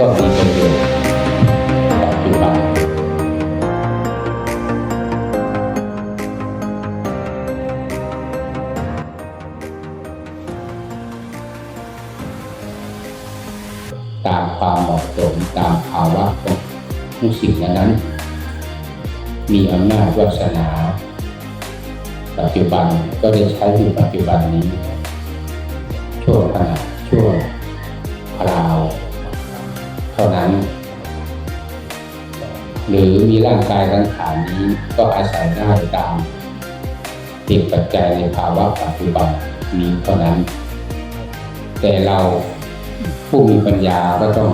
ก็มีประโยชน์ปัจจุบันตามความเหมาะสมตามภาวะของทุกสิ่งนั้น มีอำนาจวาสนาปัจจุบันก็ได้ใช้อยู่ปัจจุบันนี้ชั่วขณะ หรือมีร่างกายสังขารนี้ก็อาศัยได้ตามเหตุปัจจัยในภาวะปัจจุบันนี้เท่านั้น แต่เราผู้มีปัญญาก็ต้อง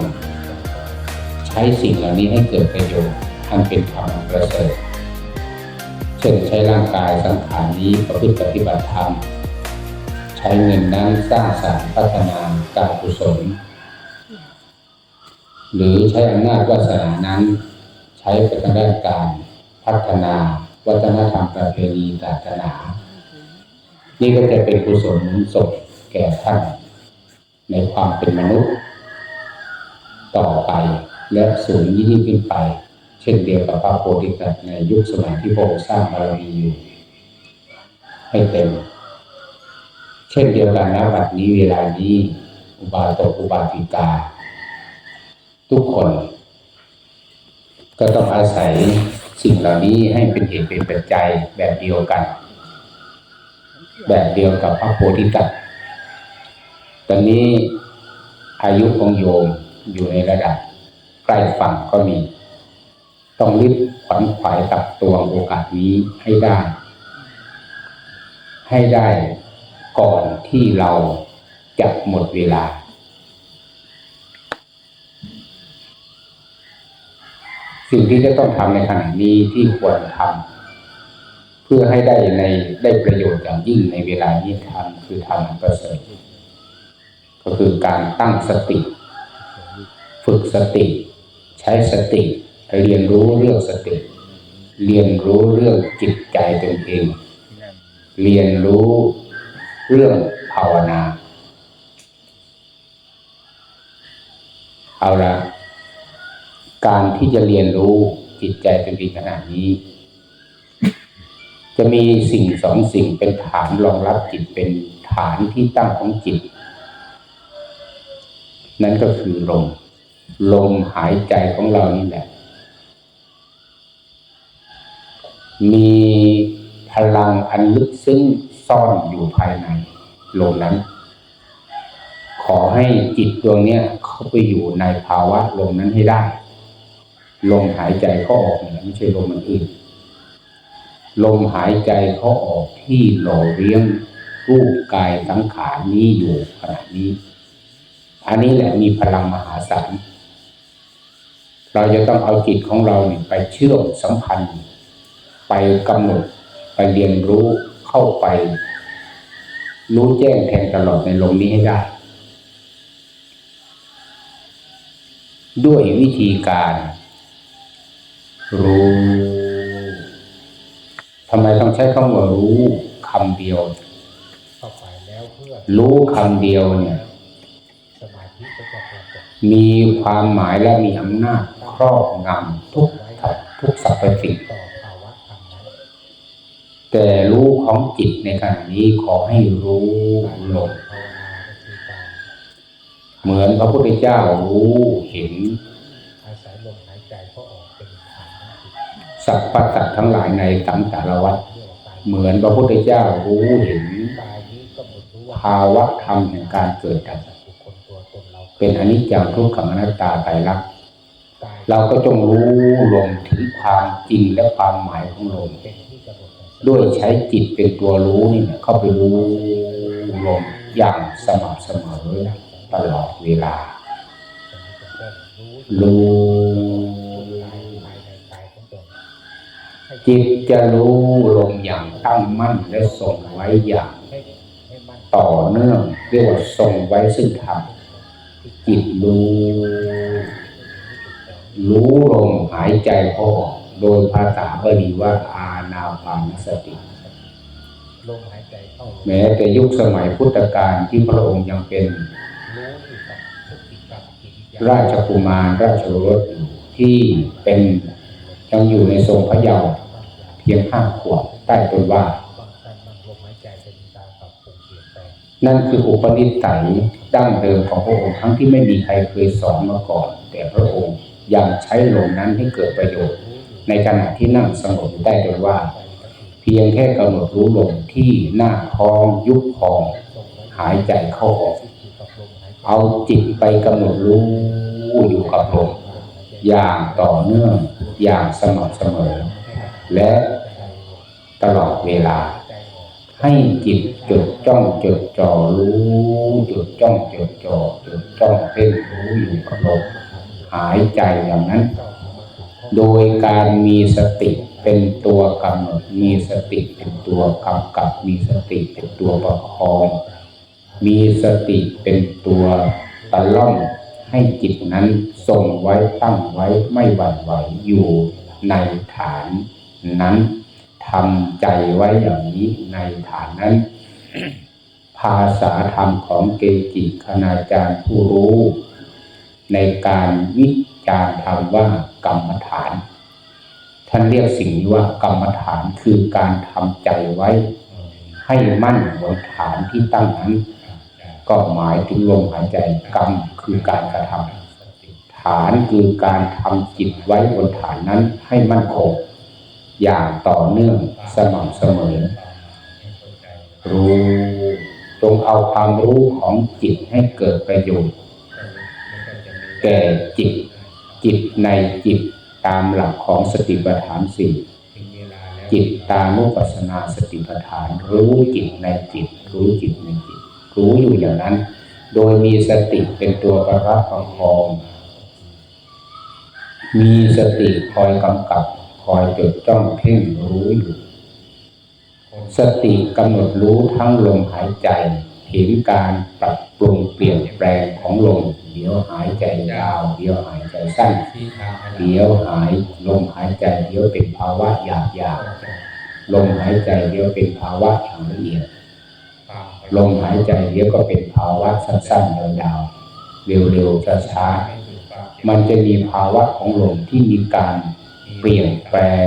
ใช้สิ่งเหล่านี้ให้เกิดประโยชน์อันเป็นธรรมประเสริฐเช่นใช้ร่างกายสังขารนี้ประพฤติปฏิบัติธรรมใช้เงินนั้นสร้างสรรค์พัฒนาการกุศลหรือใช้อำนาจวาสนานั้น ใช้ไปทางด้านการพัฒนาวัฒนธรรมประเพณีศาสนา นี่ก็จะเป็นกุศลนุนส่งแก่ท่าน ในความเป็นมนุษย์ ต่อไปและสูงยิ่งขึ้นไป เช่นเดียวกับพระโพธิสัตว์ในยุคสมัยที่พระองค์สร้างบารมีอยู่ให้เต็ม เช่นเดียวกันนะบัดนี้เวลานี้ อุบาสกอุบาสิกา ทุกคน ก็ต้องอาศัยสิ่งเหล่านี้ให้เป็นเหตุเป็นปัจจัยแบบเดียวกัน แบบเดียวกับพระโพธิสัตว์ตอนนี้อายุของโยมอยู่ในระดับใกล้ฝั่งก็มี ต้องรีบขวัญขวายตักตวงโอกาสนี้ให้ได้ ให้ได้ก่อนที่เราจะหมดเวลา สิ่งที่จะต้องทำในขณะนี้ที่ควรทำเพื่อให้ได้ในได้ประโยชน์อย่างยิ่งในเวลานี้ทำคือทำประเสริฐก็คือการตั้งสติ ฝึกสติ ใช้สติ เรียนรู้เรื่องสติ เรียนรู้เรื่องจิตใจตนเอง เรียนรู้เรื่องภาวนา เอาละ การที่จะเรียนรู้จิตใจตนเองขนาดนี้ จะมีสิ่งสองสิ่งเป็นฐานรองรับจิตเป็นฐานที่ตั้งของจิต นั่นก็คือลมลมหายใจของเรานี่แหละ มีพลังอันลึกซึ้งซ่อนอยู่ภายในลมนั้น ขอให้จิตดวงนี้เข้าไปอยู่ในภาวะลมนั้นให้ได้ ลมหายใจเข้าออกเนี่ยไม่ใช่ลมมันอื่นลมหายใจเข้าออกที่หล่อเลี้ยงรูปกายสังขารนี้อยู่ขณะนี้ อันนี้แหละมีพลังมหาศาลเราจะต้องเอาจิตของเราเนี่ยไปเชื่อมสัมพันธ์ ไปกำหนดไปเรียนรู้เข้าไป รู้แจ้งแทงตลอดในลมนี้ให้ได้ ด้วยวิธีการ รู้ทำไมต้องใช้คำว่ารู้คำเดียวเข้าไปแล้วเพื่อรู้คำเดียวเนี่ยสมาธิก็จะปรากฏมีความหมายและมีอำนาจครอบงำทุกทัพทุกสรรพสิ่งต่อภาวะธรรมนั้นแต่รู้ของจิตในขณะนี้ขอให้รู้ลมภาวนาก็คือการเหมือนพระพุทธเจ้ารู้เห็น สรรพสัตทั้งหลายในสังสารวัฏเรียกว่ากายเหมือนพระพุทธเจ้ารู้เห็นภาวะธรรมแห่งการเกิดดับบุคคลตัวตนเราเป็นอนิจจังทุกขังอนัตตาไตรลักษณ์เราก็จงรู้ลมถึงความจริงและความหมายของลมด้วยใช้จิตเป็นตัวรู้นี่เข้าไปรู้ลมอย่างสม่ำเสมอตลอดเวลารู้ จิตจะรู้ลมอย่างตั้งมั่นและทรงไว้อย่างให้ให้มั่นต่อเนื่องเรียกว่าทรงไว้ซึ่งธรรมจิตรู้ รู้ลมหายใจเข้าออกโดยภาษาบาลีว่าอานาปานสติลมหายใจเข้าลมแม้แต่ยุคสมัยพุทธกาลที่พระองค์ยังเป็นรู้อยู่กับทุกกิจกรรมกิริยาราชกุมารราชโอรสอยู่ที่เป็น ยังอยู่ในทรงพระเยาว์เพียงห้าขวบใต้ต้นว่า นั่นคืออุปนิสัยดั้งเดิมของพระองค์ทั้งที่ไม่มีใครเคยสอนมาก่อน แต่พระองค์ยังใช้ลมนั้นให้เกิดประโยชน์ ในขณะที่นั่งสงบอยู่ได้โดยว่า เพียงแค่กำหนดรู้ลมที่หน้าท้องยุบพองหายใจเข้าออก เอาจิตไปกำหนดรู้อยู่กับลม อย่างต่อเนื่องอย่างสม่ำเสมอ และตลอดเวลา ให้จิตจดจ้องจดจ่อรู้จดจ้องจดจ่อจดจ้องเพ่งรู้อยู่กับลมหายใจอย่างนั้น โดยการมีสติเป็นตัวกำหนดมีสติเป็นตัวกำกับมีสติเป็นตัวประคอง มีสติเป็นตัวตะล่อม ให้จิตนั้นทรงไว้ตั้งไว้ไม่หวั่นไหวอยู่ในฐานนั้นทำใจไว้อย่างนี้ในฐานนั้น ภาษาธรรมของเกจิคณาจารย์ผู้รู้ ในการวิจารธรรมว่ากรรมฐาน ท่านเรียกสิ่งนี้ว่ากรรมฐานคือการทำใจไว้ ให้มั่นบนฐานที่ตั้งนั้น ก็หมายถึงลมหายใจกรรมคือการกระทำฐานคือการทำจิตไว้บนฐานนั้นให้มั่นคงอย่างต่อเนื่องสม่ำเสมอ รู้จงเอาความรู้ของจิตให้เกิดประโยชน์แก่จิต จิตในจิตตามหลักของสติปัฏฐานสี่จิตตานุปัสสนาสติปัฏฐาน รู้จิตในจิต รู้จิตในจิต รู้อยู่อย่างนั้น โดยมีสติเป็นตัวประรับประคองมีสติคอยกำกับ คอยจดจ้องเพ่งรู้อยู่ สติกำหนดรู้ทั้งลมหายใจเห็นการปรับปรุงเปลี่ยนแปลงของลมเดี๋ยวหายใจยาว เดี๋ยวหายใจสั้นเดี๋ยวหายลมหายใจเดี๋ยวเป็นภาวะหยาบหยาบลมหายใจเดี๋ยวเป็นภาวะอย่างละเอียด ลมหายใจเดี๋ยวก็เป็นภาวะสั้นๆยาวๆเร็วๆช้าๆมันจะมีภาวะของลมที่มีการเปลี่ยนแปลง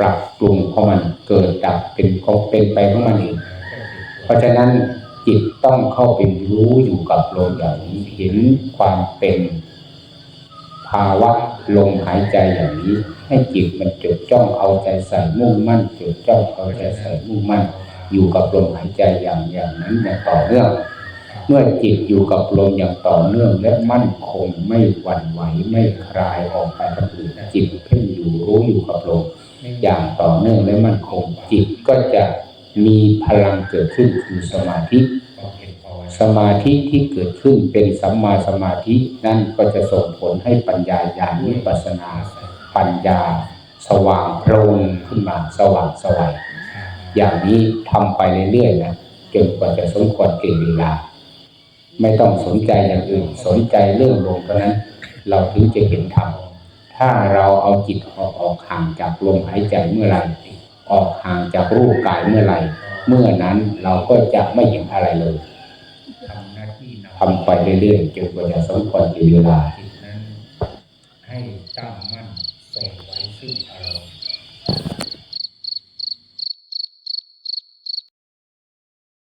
ปรับปรุงของมันเกิดดับเป็นของเป็นไปของมันเองเพราะฉะนั้นจิตต้องเข้าไปรู้อยู่กับลมอย่างนี้เห็นความเป็นภาวะลมหายใจอย่างนี้ ให้จิตมันจดจ้องเอาใจใส่มุ่งมั่นจดจ้องเอาใจใส่มุ่งมั่น อยู่กับลมหายใจอย่างอย่างนั้นอย่างต่อเนื่องเมื่อจิตอยู่กับลมอย่างต่อเนื่อง และมั่นคงไม่หวั่นไหวไม่คลายออกไปทางอื่นจิตเพ่งอยู่รู้อยู่กับลมอย่างต่อเนื่องและมั่นคง จิตก็จะมีพลังเกิดขึ้นคือสมาธิ สมาธิที่เกิดขึ้นเป็นสัมมาสมาธินั่นก็จะส่งผลให้ปัญญาญาณวิปัสสนา ปัญญา สว่างโพลงขึ้นมาสว่างสวัย อย่างนี้ทำไปเรื่อยๆนะจนกว่าจะสมควรเก่เวลา ไม่ต้องสนใจอย่างอื่นสนใจเรื่องลมเท่านั้น เราถึงจะเห็นธรรมถ้าเราเอาจิตออกออกห่างจากลมหายใจเมื่อไหร่ ออกห่างจากรูปกายเมื่อไหร่ เมื่อนั้นเราก็จะไม่เห็นอะไรเลยทำไปเรื่อยๆจนกว่าจะสมควรแก่เวลาจิตนั้นให้ตั้งมั่นส่งไว้ซึ่งอารมณ์